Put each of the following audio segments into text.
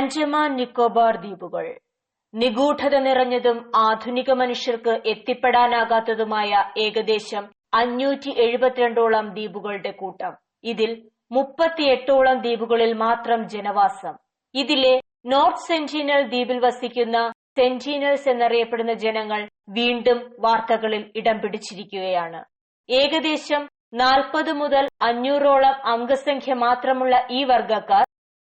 ആൻഡമാൻ നിക്കോബാർ ദ്വീപുകൾ. നിഗൂഢത നിറഞ്ഞതും ആധുനിക മനുഷ്യർക്ക് എത്തിപ്പെടാനാകാത്തതുമായ ഏകദേശം അഞ്ഞൂറ്റി എഴുപത്തിരണ്ടോളം ദ്വീപുകളുടെ കൂട്ടം. ഇതിൽ മുപ്പത്തിയെട്ടോളം ദ്വീപുകളിൽ മാത്രം ജനവാസം. ഇതിലെ നോർത്ത് സെന്റീനൽ ദ്വീപിൽ വസിക്കുന്ന സെന്റീനൽസ് എന്നറിയപ്പെടുന്ന ജനങ്ങൾ വീണ്ടും വാർത്തകളിൽ ഇടം പിടിച്ചിരിക്കുകയാണ്. ഏകദേശം നാൽപ്പത് മുതൽ അഞ്ഞൂറോളം അംഗസംഖ്യ മാത്രമുള്ള ഈ വർഗക്കാർ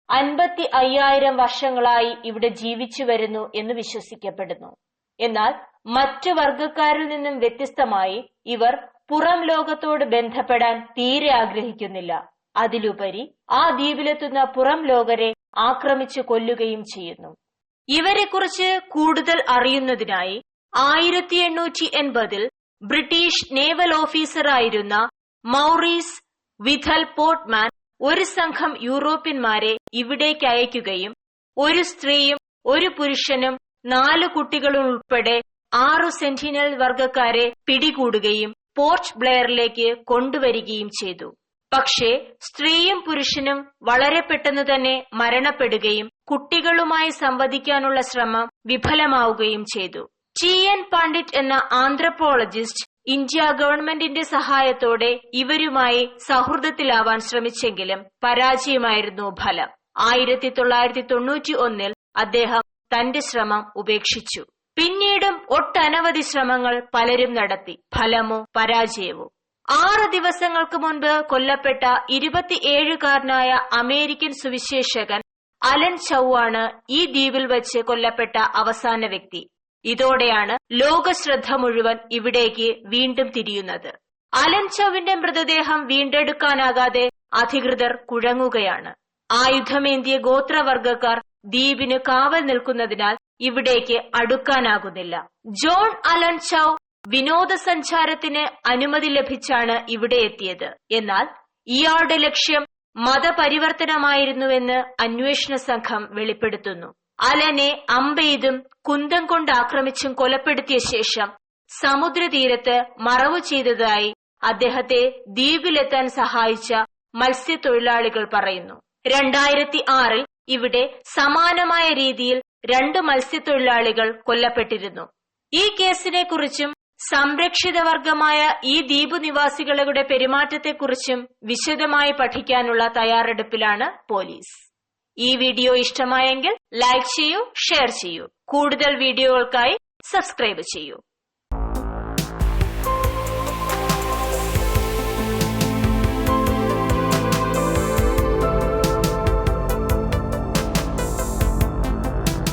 അൻപത്തി അയ്യായിരം വർഷങ്ങളായി ഇവിടെ ജീവിച്ചു വരുന്നു എന്ന് വിശ്വസിക്കപ്പെടുന്നു. എന്നാൽ മറ്റു വർഗക്കാരിൽ നിന്നും വ്യത്യസ്തമായി ഇവർ പുറം ലോകത്തോട് ബന്ധപ്പെടാൻ തീരെ ആഗ്രഹിക്കുന്നില്ല. അതിലുപരി ആ ദ്വീപിലെത്തുന്ന പുറം ലോകരെ ആക്രമിച്ചു കൊല്ലുകയും ചെയ്യുന്നു. ഇവരെക്കുറിച്ച് കൂടുതൽ അറിയുന്നതിനായി ആയിരത്തി എണ്ണൂറ്റി എൺപതിൽ ബ്രിട്ടീഷ് നേവൽ ഓഫീസറായിരുന്ന മൗറീസ് വിഥൽ പോർട്ട്മാൻ ഒരു സംഘം യൂറോപ്യന്മാരെ ഇവിടേക്ക് അയക്കുകയും ഒരു സ്ത്രീയും ഒരു പുരുഷനും നാലു കുട്ടികളും ഉൾപ്പെടെ ആറു സെന്റിനൽ വർഗക്കാരെ പിടികൂടുകയും പോർച്ച് ബ്ലെയറിലേക്ക് കൊണ്ടുവരികയും ചെയ്തു. പക്ഷേ സ്ത്രീയും പുരുഷനും വളരെ പെട്ടെന്ന് തന്നെ മരണപ്പെടുകയും കുട്ടികളുമായി സംവദിക്കാനുള്ള ശ്രമം വിഫലമാവുകയും ചെയ്തു. ടി എൻ പണ്ഡിറ്റ് എന്ന ആന്ത്രപ്പോളജിസ്റ്റ് ഇന്ത്യ ഗവൺമെന്റിന്റെ സഹായത്തോടെ ഇവരുമായി സൌഹൃദത്തിലാവാൻ ശ്രമിച്ചെങ്കിലും പരാജയമായിരുന്നു ഫലം. ആയിരത്തി തൊള്ളായിരത്തി തൊണ്ണൂറ്റി ഒന്നിൽ അദ്ദേഹം തന്റെ ശ്രമം ഉപേക്ഷിച്ചു. പിന്നീടും ഒട്ടനവധി ശ്രമങ്ങൾ പലരും നടത്തി. ഫലമോ പരാജയമോ? ആറ് ദിവസങ്ങൾക്ക് മുൻപ് കൊല്ലപ്പെട്ട ഇരുപത്തിയേഴുകാരനായ അമേരിക്കൻ സുവിശേഷകൻ അലൻ ചൌ ആണ് ഈ ദ്വീപിൽ വച്ച് കൊല്ലപ്പെട്ട അവസാന വ്യക്തി. ഇതോടെയാണ് ലോകശ്രദ്ധ മുഴുവൻ ഇവിടേക്ക് വീണ്ടും തിരിയുന്നത്. അലൻ ചൌവിന്റെ മൃതദേഹം വീണ്ടെടുക്കാനാകാതെ അധികൃതർ കുഴങ്ങുകയാണ്. ആയുധമേന്തിയ ഗോത്രവർഗക്കാർ ദ്വീപിന് കാവൽ നിൽക്കുന്നതിനാൽ ഇവിടേക്ക് അടുക്കാനാകുന്നില്ല. ജോൺ അലൻ ചൌ വിനോദസഞ്ചാരത്തിന് അനുമതി ലഭിച്ചാണ് ഇവിടെ എത്തിയത്. എന്നാൽ ഇയാളുടെ ലക്ഷ്യം മതപരിവർത്തനമായിരുന്നുവെന്ന് അന്വേഷണ സംഘം വെളിപ്പെടുത്തുന്നു. അലനെ അമ്പെയ്തും കുന്തം കൊണ്ട് ആക്രമിച്ചും കൊലപ്പെടുത്തിയ ശേഷം സമുദ്രതീരത്ത് മറവു ചെയ്തതായി അദ്ദേഹത്തെ ദ്വീപിലെത്താൻ സഹായിച്ച മത്സ്യത്തൊഴിലാളികൾ പറയുന്നു. രണ്ടായിരത്തി ആറിൽ ഇവിടെ സമാനമായ രീതിയിൽ രണ്ട് മത്സ്യത്തൊഴിലാളികൾ കൊല്ലപ്പെട്ടിരുന്നു. ഈ കേസിനെ കുറിച്ചും സംരക്ഷിത വർഗമായ ഈ ദ്വീപ് നിവാസികളുടെ പെരുമാറ്റത്തെക്കുറിച്ചും വിശദമായി പഠിക്കാനുള്ള തയ്യാറെടുപ്പിലാണ് പോലീസ്. ഈ വീഡിയോ ഇഷ്ടമായെങ്കിൽ ലൈക്ക് ചെയ്യൂ ഷെയർ ചെയ്യൂ. കൂടുതൽ വീഡിയോകൾക്കായി സബ്സ്ക്രൈബ് ചെയ്യൂ.